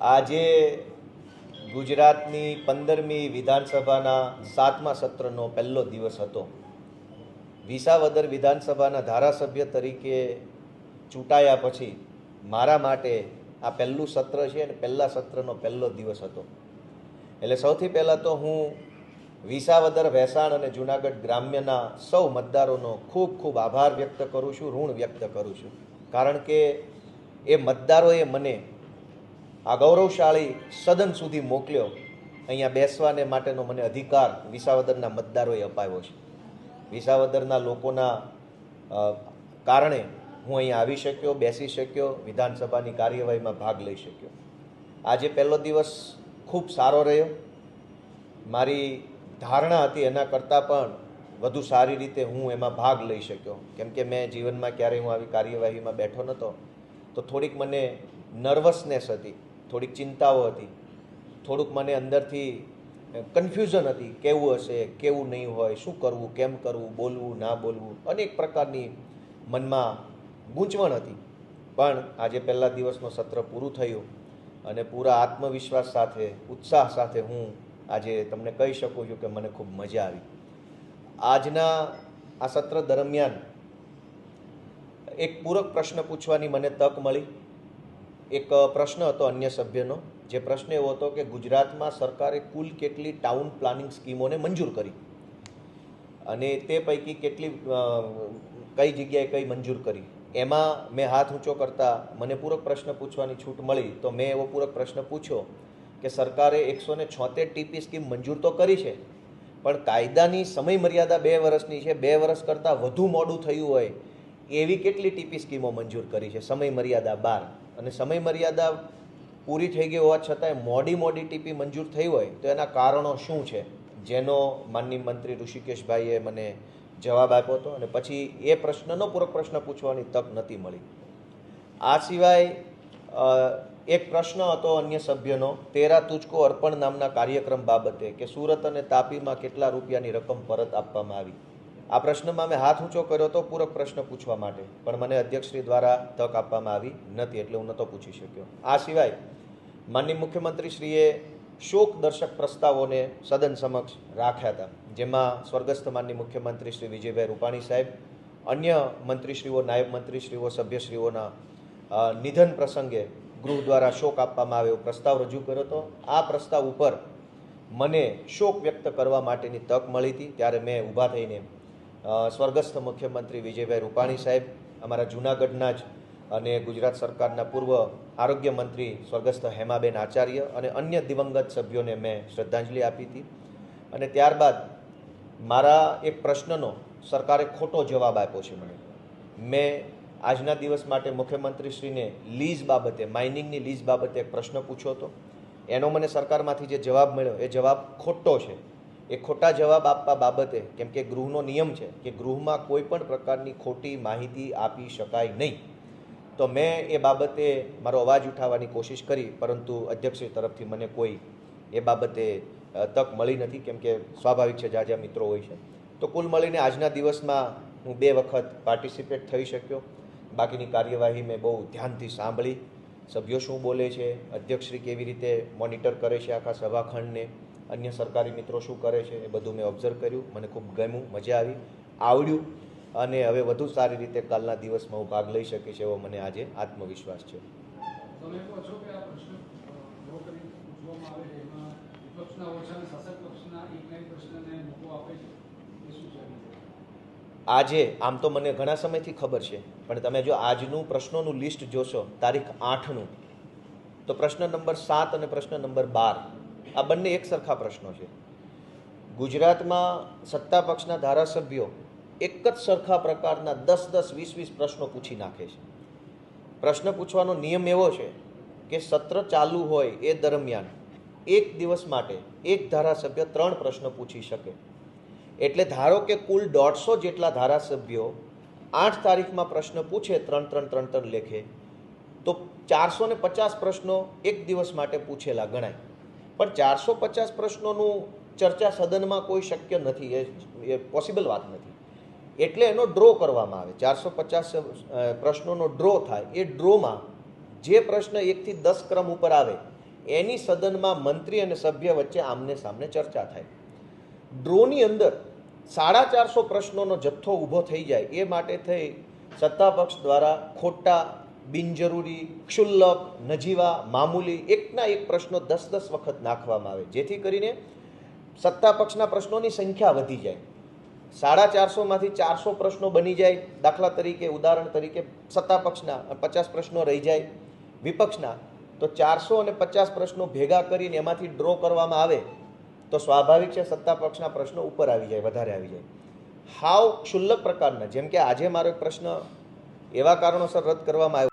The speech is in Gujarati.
આજે ગુજરાતની પંદરમી વિધાનસભાના સાતમા સત્રનો પહેલો દિવસ હતો. વિસાવદર વિધાનસભાના ધારાસભ્ય તરીકે ચૂંટાયા પછી મારા માટે આ પહેલું સત્ર છે અને પહેલા સત્રનો પહેલો દિવસ હતો. એટલે સૌથી પહેલાં તો હું વિસાવદર વેસાણ અને જુનાગઢ ગ્રામ્યના સૌ મતદારોનો ખૂબ ખૂબ આભાર વ્યક્ત કરું છું, ઋણ વ્યક્ત કરું છું. કારણ કે એ મતદારોએ મને આ ગૌરવશાળી સદન સુધી મોકલ્યો. અહીંયા બેસવાને માટેનો મને અધિકાર વિસાવદરના મતદારોએ અપાવ્યો છે. વિસાવદરના લોકોના કારણે હું અહીંયા આવી શક્યો, બેસી શક્યો, વિધાનસભાની કાર્યવાહીમાં ભાગ લઈ શક્યો. આજે પહેલો દિવસ ખૂબ સારો રહ્યો. મારી ધારણા હતી એના કરતાં પણ વધુ સારી રીતે હું એમાં ભાગ લઈ શક્યો. કેમ કે મેં જીવનમાં ક્યારેય હું આવી કાર્યવાહીમાં બેઠો નહોતો, તો થોડીક મને નર્વસનેસ હતી. થોડીક ચિંતાઓ હતી. થોડુંક મને અંદરથી કન્ફ્યુઝન હતી કેવું હશે, કેવું નહીં હોય, શું કરવું, કેમ કરવું, બોલવું, ના બોલવું અનેક પ્રકારની મનમાં ગૂંચવણ હતી. પણ આજે પહેલા દિવસનું સત્ર પૂરું થયું અને પૂરા આત્મવિશ્વાસ સાથે, ઉત્સાહ સાથે હું આજે તમને કહી શકું છું કે મને ખૂબ મજા આવી. આજના આ સત્ર દરમિયાન એક પૂરક પ્રશ્ન પૂછવાની મને તક મળી. એક પ્રશ્ન હતો અન્ય સભ્યનો, જે પ્રશ્ન એવો હતો કે ગુજરાતમાં સરકારે કુલ કેટલી ટાઉન પ્લાનિંગ સ્કીમોને મંજૂર કરી? અને તે પૈકી કેટલી કઈ જગ્યાએ કઈ મંજૂર કરી? એમાં મેં હાથ ઊંચો કરતા મને પૂરક પ્રશ્ન પૂછવાની છૂટ મળી, તો મેં એવો પૂરક પ્રશ્ન પૂછ્યો કે સરકારે એકસો ને છોતેર ટીપી સ્કીમ મંજૂર તો કરી છે, પણ કાયદાની સમય મર્યાદા બે વર્ષની છે, બે વર્ષ કરતાં વધુ મોડું થયું હોય, એવી કેટલી ટીપી સ્કીમો મંજૂર કરી છે સમય મર્યાદા બાર? અને સમય મર્યાદા પૂરી થઈ ગઈ હોવા છતાંય મોડી મોડી ટીપી મંજૂર થઈ હોય તો એના કારણો શું છે? જેનો માનની મંત્રી ઋષિકેશભાઈએ મને જવાબ આપ્યો હતો અને પછી એ પ્રશ્નનો પૂરક પ્રશ્ન પૂછવાની તક નથી મળી. આ સિવાય એક પ્રશ્ન હતો અન્ય સભ્યનો, તેરા તુચકો અર્પણ નામના કાર્યક્રમ બાબતે કે સુરત અને તાપીમાં કેટલા રૂપિયાની રકમ પરત આપવામાં આવી? આ પ્રશ્નમાં મેં હાથ ઊંચો કર્યો હતો પૂરક પ્રશ્ન પૂછવા માટે. પણ મને અધ્યક્ષશ્રી દ્વારા તક આપવામાં આવી નથી એટલે હું નહોતો પૂછી શક્યો. આ સિવાય માનનીય મુખ્યમંત્રીશ્રીએ શોક દર્શક પ્રસ્તાવોને સદન સમક્ષ રાખ્યા હતા. જેમાં સ્વર્ગસ્થ માનનીય મુખ્યમંત્રી શ્રી વિજયભાઈ રૂપાણી સાહેબ, અન્ય મંત્રીશ્રીઓ, નાયબ મંત્રીશ્રીઓ, સભ્યશ્રીઓના નિધન પ્રસંગે ગૃહ દ્વારા શોક આપવામાં આવ્યો પ્રસ્તાવ રજૂ કર્યો હતો. આ પ્રસ્તાવ ઉપર મને શોક વ્યક્ત કરવા માટેની તક મળી હતી. ત્યારે મેં ઊભા થઈને સ્વર્ગસ્થ મુખ્યમંત્રી વિજયભાઈ રૂપાણી સાહેબ, અમારા જૂનાગઢના જ અને ગુજરાત સરકારના પૂર્વ આરોગ્ય મંત્રી સ્વર્ગસ્થ હેમાબેન આચાર્ય અને અન્ય દિવંગત સભ્યોને મેં શ્રદ્ધાંજલિ આપી હતી. અને ત્યારબાદ મારા એક પ્રશ્નનો સરકારે ખોટો જવાબ આપ્યો છે મને. મેં આજના દિવસ માટે મુખ્યમંત્રીશ્રીને લીઝ બાબતે, માઇનિંગની લીઝ બાબતે એક પ્રશ્ન પૂછ્યો હતો. એનો મને સરકારમાંથી જે જવાબ મળ્યો, એ જવાબ ખોટો છે. એ ખોટા જવાબ આપવા બાબતે, કેમ કે ગૃહનો નિયમ છે કે ગૃહમાં કોઈ પણ પ્રકારની ખોટી માહિતી આપી શકાય નહીં. તો મેં એ બાબતે મારો અવાજ ઉઠાવવાની કોશિશ કરી, પરંતુ અધ્યક્ષ તરફથી મને કોઈ એ બાબતે તક મળી નથી, કેમ કે સ્વાભાવિક છે જાજા મિત્રો હોય છે. તો કુલ મળીને આજના દિવસમાં હું બે વખત પાર્ટિસિપેટ થઈ શક્યો. બાકીની કાર્યવાહી મેં બહુ ધ્યાનથી સાંભળી. સભ્યો શું બોલે છે, અધ્યક્ષશ્રી કેવી રીતે મોનિટર કરે છે આખા સભાખંડને અન્ય સરકારી મિત્રો શું કરે છે એ બધું મેં ઓબ્ઝર્વ કર્યું. મને ખૂબ ગમ્યું મજા આવી આવડ્યું અને હવે વધુ સારી રીતે કાલના દિવસમાં હું ભાગ લઈ શકીશ એવો મને આજે આત્મવિશ્વાસ છે. આજે આમ તો મને ઘણા સમયથી ખબર છે પણ તમે જો આજનું પ્રશ્નોનું લિસ્ટ જોશો તારીખ આઠનું તો પ્રશ્ન નંબર સાત અને પ્રશ્ન નંબર બાર આ બંને એક સરખા પ્રશ્નો છે. ગુજરાતમાં સત્તા પક્ષના ધારાસભ્યો એક જ સરખા પ્રકારના દસ દસ વીસ વીસ પ્રશ્નો પૂછી નાખે છે. પ્રશ્ન પૂછવાનો નિયમ એવો છે કે સત્ર ચાલુ હોય એ દરમિયાન એક દિવસ માટે એક ધારાસભ્ય ત્રણ પ્રશ્ન પૂછી શકે. એટલે ધારો કે કુલ દોઢસો જેટલા ધારાસભ્યો આઠ તારીખમાં પ્રશ્ન પૂછે ત્રણ ત્રણ ત્રણ ત્રણ લેખે, તો ચારસો ને પચાસ પ્રશ્નો એક દિવસ માટે પૂછેલા ગણાય. પણ ચારસો પચાસ પ્રશ્નોનું ચર્ચા સદનમાં કોઈ શક્ય નથી, એ પોસિબલ વાત નથી. એટલે એનો ડ્રો કરવામાં આવે. ચારસો પચાસ પ્રશ્નોનો ડ્રો થાય. એ ડ્રોમાં જે પ્રશ્ન એકથી દસ ક્રમ ઉપર આવે, એની સદનમાં મંત્રી અને સભ્ય વચ્ચે આમને સામને ચર્ચા થાય. ડ્રોની અંદર સાડા ચારસો પ્રશ્નોનો જથ્થો ઊભો થઈ જાય. એ માટે થઈ સત્તાપક્ષ દ્વારા ખોટા બિનજરૂરી, ક્ષુલ્લક, નજીવા, મામૂલી, એકના એક પ્રશ્નો દસ દસ વખત નાખવામાં આવે. જેથી કરીને સત્તાપક્ષના પ્રશ્નોની સંખ્યા વધી જાય. સાડા ચારસોમાંથી ચારસો પ્રશ્નો બની જાય. દાખલા તરીકે, ઉદાહરણ તરીકે સત્તાપક્ષના પચાસ પ્રશ્નો રહી જાય. વિપક્ષના, તો ચારસો અને પચાસ પ્રશ્નો ભેગા કરીને એમાંથી ડ્રો કરવામાં આવે, તો સ્વાભાવિક છે સત્તાપક્ષના પ્રશ્નો ઉપર આવી જાય, વધારે આવી જાય. હાવ ક્ષુલ્લક પ્રકારના, જેમ કે આજે મારો પ્રશ્ન એવા કારણોસર રદ કરવામાં આવ્યો.